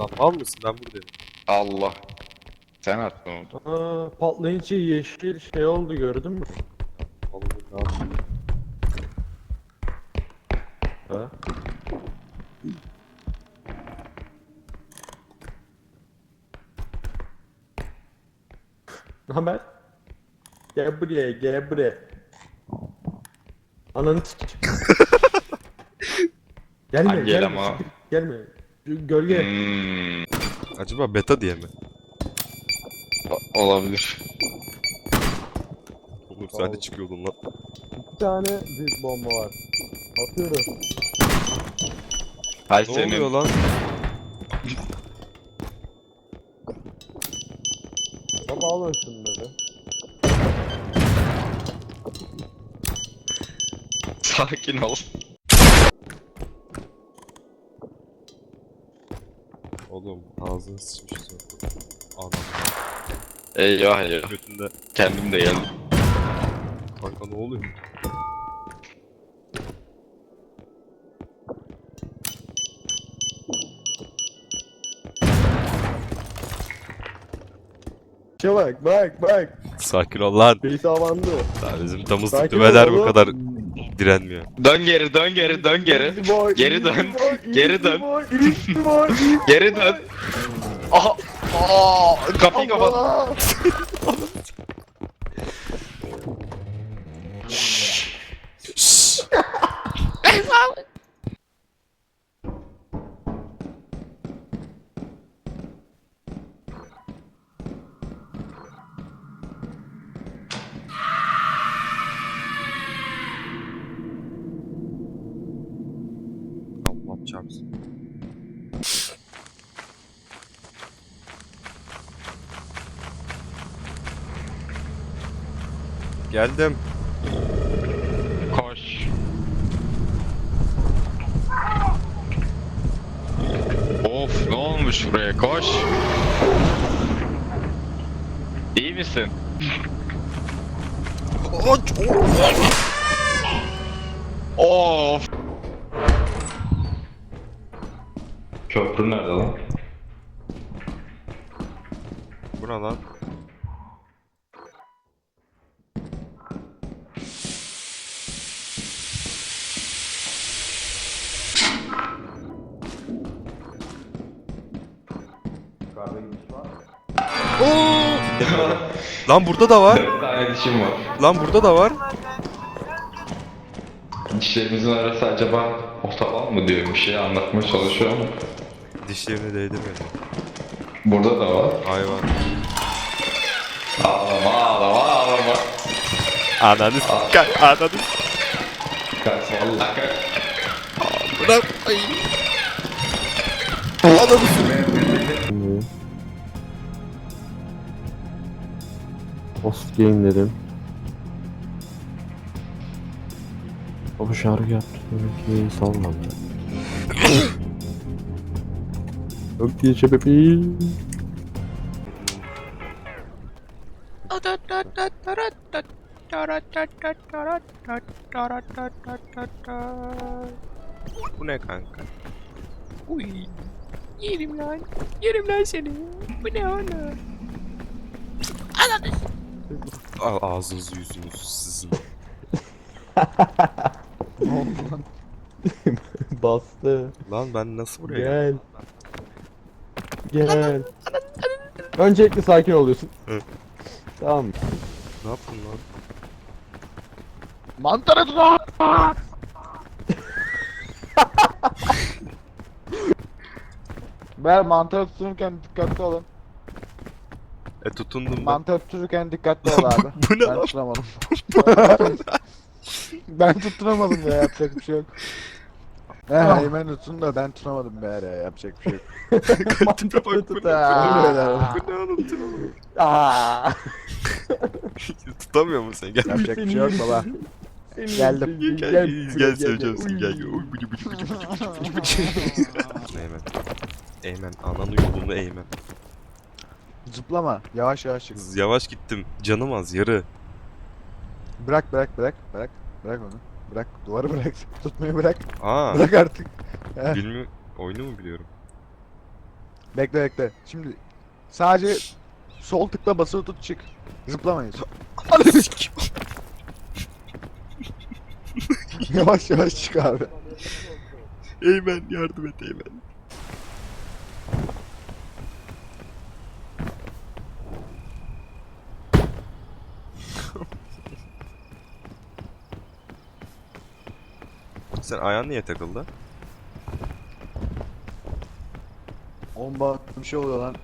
Lan mal mısın ben buradayım. Allah. Sen attın onu. Aa, patlayınca yeşil şey oldu gördün mü? Oğlum ne yapayım? Ha? Ne haber? Gel buraya, gel buraya. Ananı gelme, Angela gelme, gelme. Gölge. Hmm, Acaba beta diye mi? olabilir. Oğlum sen de çıkıyordun lan. Bir tane büyük bomba var. Atıyorum. Hay Ne oluyor senin. lan? Baba alın şunları. Sakin ol. Oğlum ağzını sıçmışız ya. Anam. Eyvah eyvah. Götünde. Kendim de geldim. Kanka ne oluyor? Şuna bak, bak, bak. Sakin ol lan. Bir tavandı. Daha bizim tamız Sakin düveler ol bu oğlum. kadar direnmiyor. Dön geri dön geri dön geri. Geri dön, geri dön. Geri dön. Aha. Aa, kapıyı kapat. Geldim. Koş. Of ne olmuş buraya koş. İyi misin? Of. Köprü nerede lan? Bu ne lan? Lan burada da var. Dört tane dişim var. Lan burada da var. Dişlerimizin arası acaba ortalan mı diyor bir şey anlatmaya çalışıyor ama. Dişlerini değdirmedi. Burada da var. Hayvan. Ağlama ağlama ağlama. Ananı s**k. Ananı. Kaç valla kaç. Bırak. Ay. Ananı Post game dedim. Baba şarkı yaptı demek ki salmadı. Çok geçe bebeğim. Bu ne kanka? Uy. Yerim lan. Yerim lan seni. Bu ne oğlum? Al ağzınızı yüzünüzü sizin. Bastı. Lan ben nasıl buraya? Gel. Gel. Öncelikle sakin oluyorsun. Hı. Tamam. Ne yaptın lan? Mantarı tut. Ben mantarı tuturken dikkatli olun. E tutundum ben. Mantarı tuturken dikkatli ol abi. Bu ne ben lan? tutamadım. ben tutturamadım ya yapacak bir şey yok. He Ah. Eymen tutsun da ben tutamadım be ya yapacak bir şey yok. Tipe bak bu tut ne? Bu ne oğlum tipe bak. Aa. Tutamıyor musun sen? Gel. yapacak bir şey yok baba. Geldim. Gel gel gel, gel seveceğim seni gel gel. Oy, bıcı bıcı bıcı bıcı bıcı bıcı. Eymen. Eymen ananı yolunu eğmen. Zıplama. Yavaş yavaş çık. Yavaş gittim. Canım az yarı. Bırak bırak bırak bırak. Bırak onu. Bırak. Duvarı bırak. Tutmayı bırak. Aa Bırak artık. bilmiyorum. Oyunu mu biliyorum? Bekle bekle. Şimdi sadece sol tıkla basılı tut çık. Zıplamayız. Yavaş yavaş çık abi. Eymen yardım et Eymen. Sen ayağın niye takıldı? Oğlum bak bir şey oluyor lan.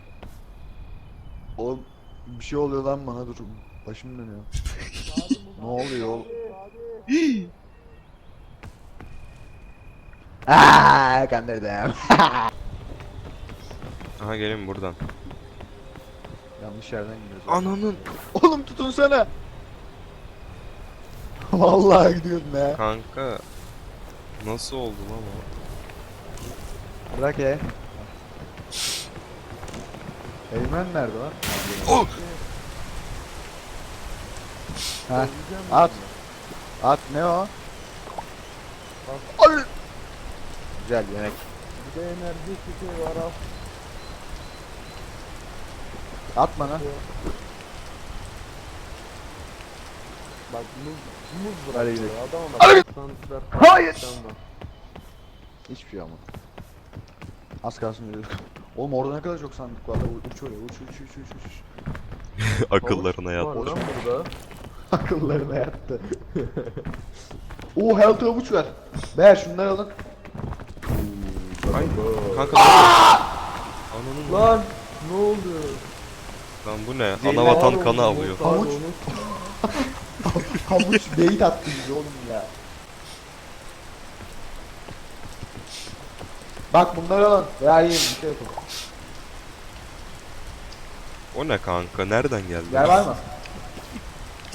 Oğlum bir şey oluyor lan bana dur. Başım dönüyor. ne oluyor oğlum? Aaa kandırdım. Aha gelin buradan. Yanlış yerden gidiyoruz. Ananın. Oğlum tutun sana. Vallahi gidiyordun ya. Kanka. Nasıl oldu lan o? Bırak ya. Eymen nerede lan? Oh! Ha, at. At ne o? Al. Güzel yemek. Bir de enerji çekiyor var al. At bana. Bak muz, muz Hadi bırakıyor. gidelim. Adam ama. Hadi. Hayır. falan var. Hiçbir şey ama. Az kalsın ölüyorduk. Oğlum orada ne kadar çok sandık var. U- Uç oraya uç uç uç uç uç. Akıllarına Var yatmış. lan burada. Akıllarına yattı. Oo health avuç ver. Beğer şunları alın. Ay, kanka? Ananın lan. Lan ne oldu? Lan bu ne? Ana vatan Var kanı alıyor. var Havuç. Havuç beyit attı bize oğlum ya. Bak bunları alın. Ya yiyin bir şey yapın. O ne kanka? Nereden geldi? Yer var mı?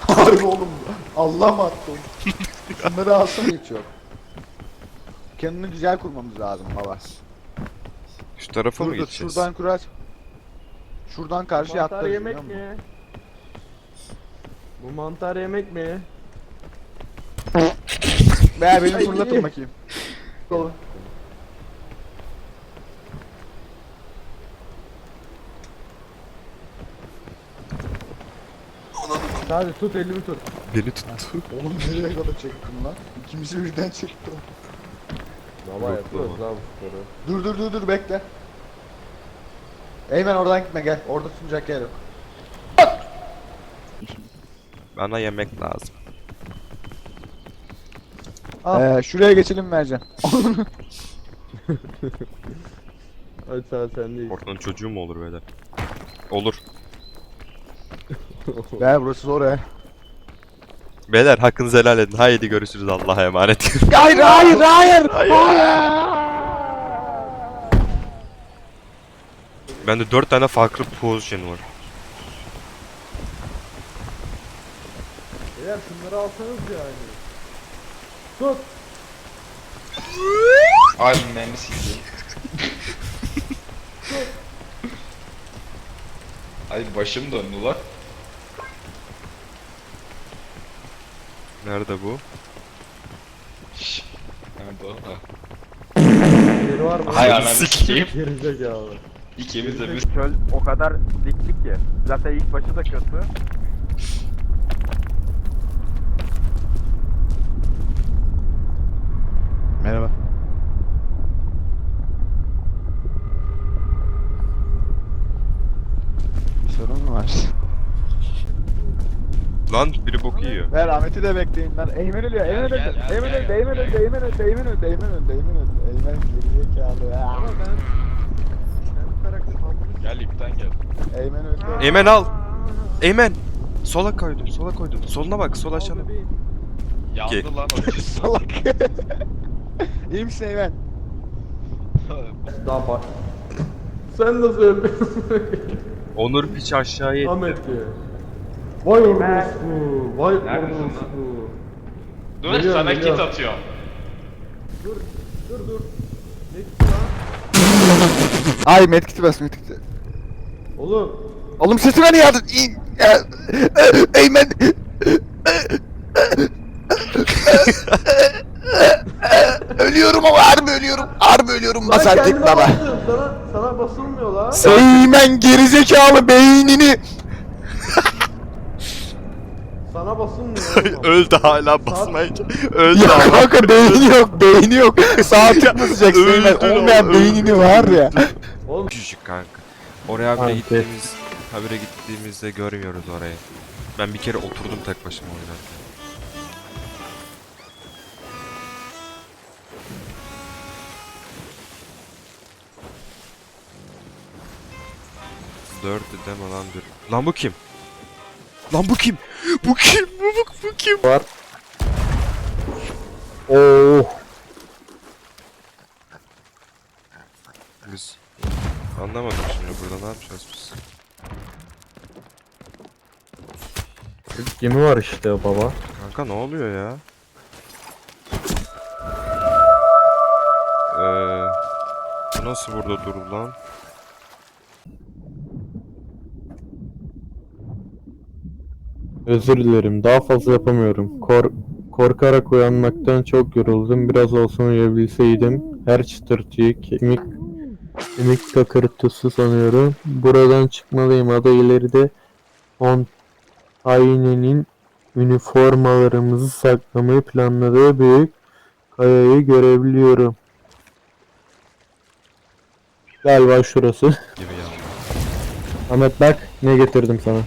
Harbi oğlum. Allah mı attı onu? Şunları alsana hiç yok. Kendini güzel kurmamız lazım baba. Şu tarafa mı Şurada, gideceğiz? şuradan kurar. Şuradan karşıya Mantar atlarız yemek biliyor musun? mi? Bu mantar yemek mi? Veya beni fırlatın bakayım. Oğlum. Hadi tut elimi tut. Beni tuttu. Oğlum nereye kadar çektin lan? İkimizi birden çekti. Baba Yok, yapıyoruz baba. lan bu sporu. Dur dur dur dur bekle. Eymen oradan gitme gel. Orada sunacak yer yok. Bana yemek lazım. Ee, şuraya geçelim Mercan. Hadi sen sendeyiz. Ortanın çocuğu mu olur beyler? Olur. Ver burası zor he. Beyler hakkınızı helal edin. Haydi görüşürüz. Allah'a emanet. Hayır hayır hayır. Bende 4 tane farklı pozisyon var. Eğer şunları alsanız yani. Tut. Ay mermi sildi. Ay başım döndü lan. Nerede bu? Şşş. Nerede o? Ha. Yeri var mı? Hay ananı sikeyim. Gerizekalı. İkimiz de biz. Çöl o kadar dikti ki. Zaten ilk başı da kötü. Merhaba. Bir sorun mu var? Lan biri bok yiyor. Ver Ahmet'i de bekleyin lan. Eymen ölüyor. Eymen öldü. Eymen öldü. Eymen öldü. Eymen öldü. Eymen öldü. Eymen öldü. Eymen öldü. Eymen gerizekalı. ya. Ama ben... Gel ipten gel. Eymen öldü. Eymen al. Eymen. Sola koydun. Sola koydun. Soluna bak. Sol aşağıda. Yandı lan o. Salak. İyi misin Eymen? Daha bak. Sen nasıl yapıyorsun? Onur piç aşağıya etti. Ahmet diye. Vay orospu. Vay Neredesin lan? orospu. Dur Geliyorum, sana geliyorum. kit atıyorum. Dur dur dur. Ne gitti lan? Ay medkit'i bas medkit'i. Oğlum. Oğlum sesime niye aldın? İyi- e- Eymen. ölüyorum ama harbi ölüyorum. Harbi ölüyorum bas artık baba. Sana, sana basılmıyor la. Seymen gerizekalı beynini. Sana basılmıyor. Öldü hala basmayınca. Öldü Ya ama. kanka beyni yok beyni yok. Sağ tık basacak Öldün Seymen. oğlum, Olmayan beynini var ya. Oğlum Küçük kanka. Oraya habire Kanka. gittiğimiz, habire gittiğimizde görmüyoruz orayı. Ben bir kere oturdum tek başıma oynarken. Dört deme lan dur. Lan bu kim? Lan bu kim? Bu kim? Bu, bu, bu kim? Oo. Biz anlamadım şimdi burada ne yapacağız biz? Gemi var işte baba. Kanka ne oluyor ya? Eee bu nasıl burada durur lan? Özür dilerim. Daha fazla yapamıyorum. Kor korkarak uyanmaktan çok yoruldum. Biraz olsun uyuyabilseydim. Her çıtırtıyı kemik kemik takırtısı sanıyorum. Buradan çıkmalıyım. Ada ileride Fontaine'nin üniformalarımızı saklamayı planladığı büyük kayayı görebiliyorum. Galiba şurası. Gibi ya. Ahmet bak ne getirdim sana.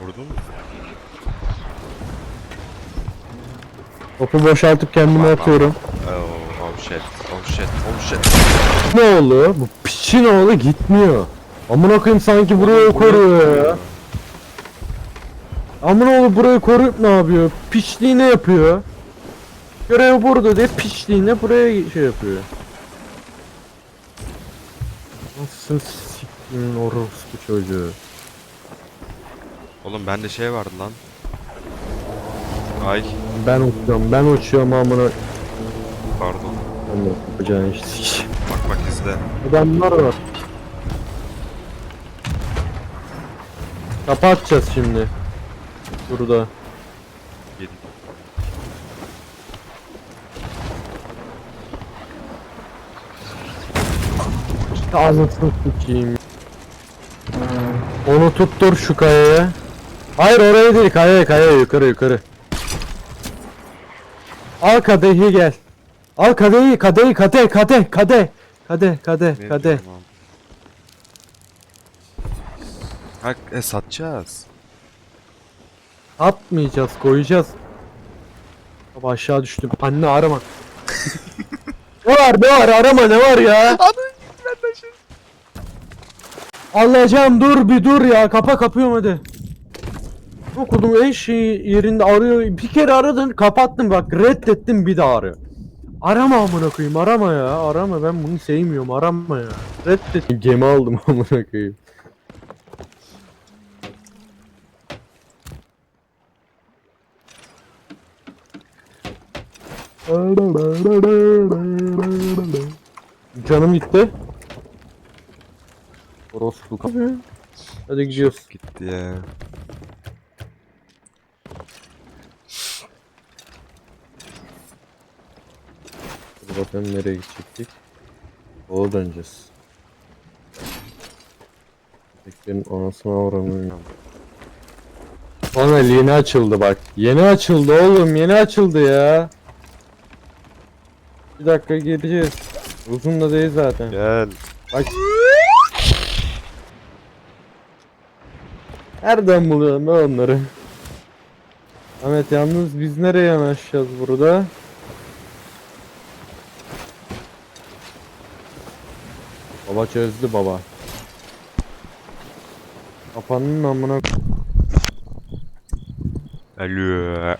Vurdun mu? Topu boşaltıp kendime atıyorum. Oh, oh shit, oh shit, oh shit. Ne oğlu? Bu piçin oğlu gitmiyor. Amına koyayım sanki burayı koruyor ya. Amına oğlu burayı koruyup ne yapıyor? Piçliğine yapıyor. Görev burada diye piçliğine buraya şey yapıyor. Nasılsın siktiğin orospu çocuğu. Oğlum bende şey vardı lan. Ay, Ben uçuyorum, ben uçuyorum amına. pardon. Ben de yapacağın işte. Bak bak izle. Adamlar var. Kapatacağız şimdi. Burada. Yedi. Anasını sikeyim. Onu tuttur şu kayaya. Hayır oraya değil kayaya kayaya yukarı yukarı. Al kadehi gel. Al kadehi kadehi kadeh kadeh kadeh kadeh kadeh kadeh. diyorum lan? Ha, e, satacağız. Atmayacağız koyacağız. Baba aşağı düştüm. Anne arama. ne var ne var arama ne var ya? Allah'ım dur bir dur ya kapa kapıyorum hadi. Okudum en şey yerinde arıyor. Bir kere aradın kapattım bak reddettim bir daha arıyor. Arama amına koyayım arama ya arama ben bunu sevmiyorum arama ya. Reddet. Gemi aldım amına koyayım. Canım gitti. Orospu. Hadi gidiyoruz. Gitti ya. Bakalım nereye gidecektik. Sola döneceğiz. Teklerin anasını avramıyorum. Panel yeni açıldı bak. Yeni açıldı oğlum yeni açıldı ya. Bir dakika gireceğiz. Uzun da değil zaten. Gel. Bak. Nereden buluyorsun lan onları? Ahmet yalnız biz nereye yanaşacağız burada? Baba çözdü baba. Kafanın amına Alo.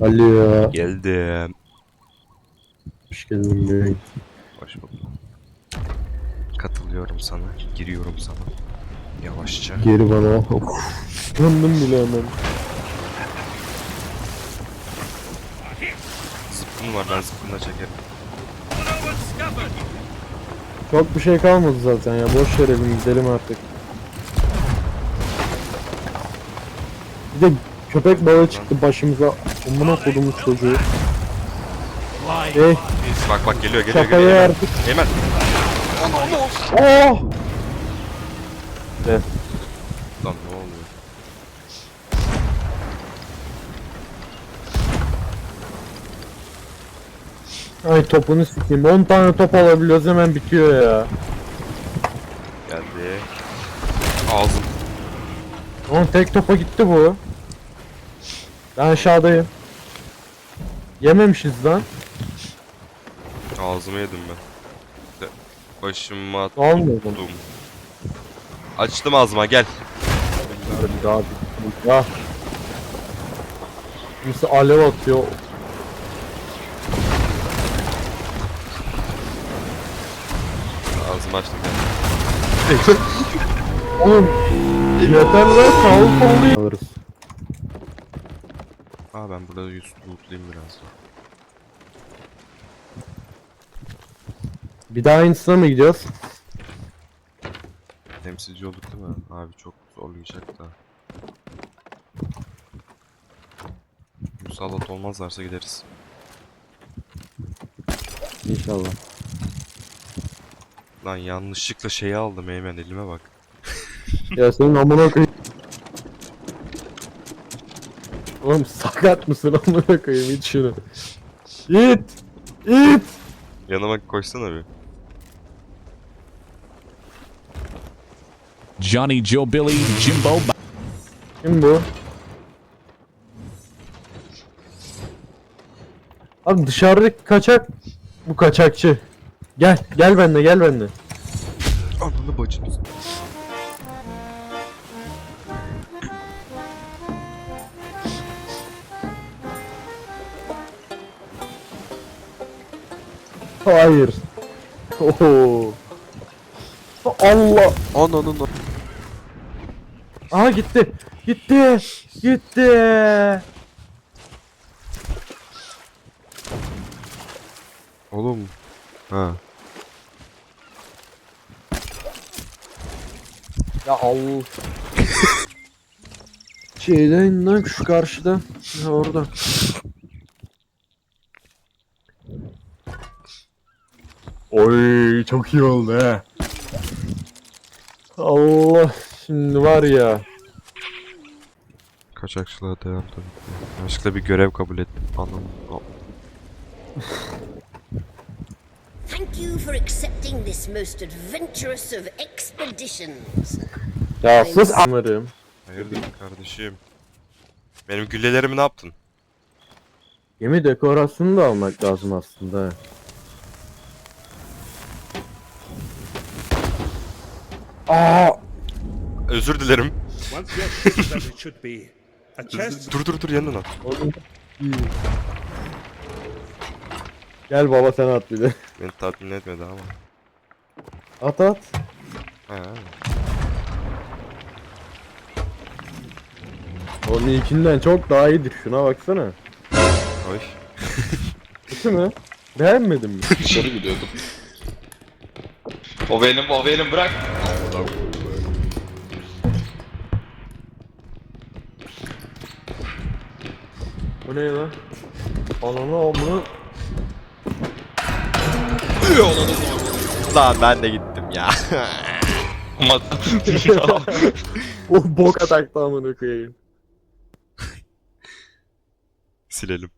Alo. Geldim. Hoş geldin büyük. Hoş buldum. Katılıyorum sana. Giriyorum sana. Yavaşça. Geri bana. Yandım bile hemen. Zıpkın var ben zıpkınla çekerim. Çok bir şey kalmadı zaten ya. Boş verelim gidelim artık. Bir de köpek balığı çıktı başımıza. Amına kodumun çocuğu. Şey, Bak bak geliyor geliyor şakayı geliyor. Eymen. verdik. Eymen. Oh! Lan ne oluyor? Ay topunu sikeyim. 10 tane top alabiliyoruz hemen bitiyor ya. Geldi. Ağzım. Oğlum tek topa gitti bu. Ben aşağıdayım. Yememişiz lan. Ağzımı yedim ben. De- Başıma tuttum. Açtım ağzıma gel. Bir daha bir ya. Kimse alev atıyor. Gel. Oğlum yeter lan sağ solu alırız. Aa ben burada yüz lootlayayım biraz da. Bir daha aynısına mı gidiyoruz? Temsilci olduk değil mi? Abi çok zorlayacak da. Musallat olmazlarsa gideriz. İnşallah. Lan yanlışlıkla şeyi aldım Eymen elime bak. Ya senin amına koyayım. Oğlum sakat mısın amına koyayım it şunu. İt! İt! Yanıma koysana bir. Johnny Joe Billy Jimbo Kim bu? Abi dışarıdaki kaçak bu kaçakçı. Gel, gel bende, gel bende. Ananı bacını. Hayır. Oho. Allah. Ananın Aha gitti. Gitti. Gitti. Oğlum. Ha. Ya Allah. Şeyden lan şu karşıda. Ha orada. Oy çok iyi oldu he. Allah şimdi var ya. Kaçakçılığa devam tabii ki. Yanlışlıkla bir görev kabul ettim. Anam. Thank you for accepting this most adventurous of expeditions. Ya sus amarım. Hayırdır kardeşim? Benim güllelerimi ne yaptın? Gemi dekorasyonu da almak lazım aslında. Aa, Özür dilerim. Dur dur dur yanına. oğlum. Gel baba sen at bir de. Beni tatmin etmedi ama. At at. Ha. Onun ilkinden çok daha iyidir. Şuna baksana. Oy. Kötü mü? Beğenmedin mi? Dışarı gidiyordum. O benim, o benim bırak. Bu ne lan? Ananı amını. Lan ben de gittim ya. Ama O bok atakta amına koyayım. Silelim.